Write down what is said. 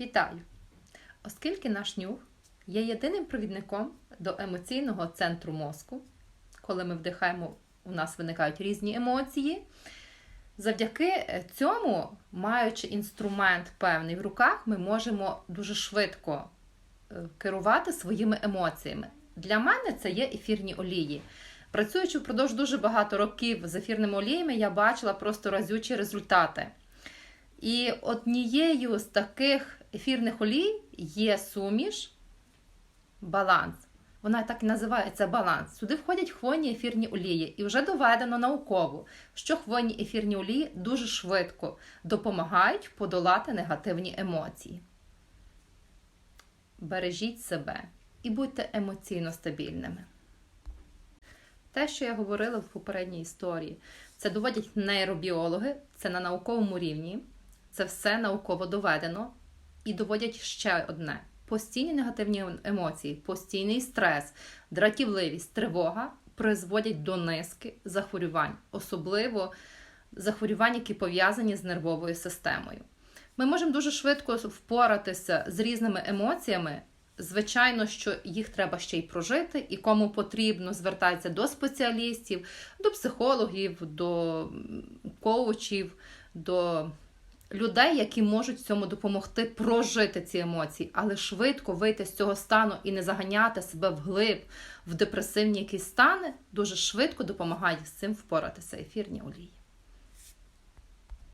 Вітаю! Оскільки наш нюх є єдиним провідником до емоційного центру мозку, коли ми вдихаємо, у нас виникають різні емоції. Завдяки цьому, маючи інструмент певний в руках, ми можемо дуже швидко е, керувати своїми емоціями. Для мене це є ефірні олії. Працюючи впродовж дуже багато років з ефірними оліями, я бачила просто разючі результати. І однією з таких ефірних олій є суміш баланс. Вона так і називається баланс. Сюди входять хвойні ефірні олії, і вже доведено науково, що хвойні ефірні олії дуже швидко допомагають подолати негативні емоції. Бережіть себе і будьте емоційно стабільними. Те, що я говорила в попередній історії, це доводять нейробіологи, це на науковому рівні, це все науково доведено. І доводять ще одне: постійні негативні емоції, постійний стрес, дратівливість, тривога призводять до низки захворювань, особливо захворювань, які пов'язані з нервовою системою. Ми можемо дуже швидко впоратися з різними емоціями. Звичайно, що їх треба ще й прожити, і кому потрібно звертатися до спеціалістів, до психологів, до коучів, до людей, які можуть цьому допомогти прожити ці емоції, але швидко вийти з цього стану і не заганяти себе вглиб в депресивні якісь стани, дуже швидко допомагають з цим впоратися ефірні олії.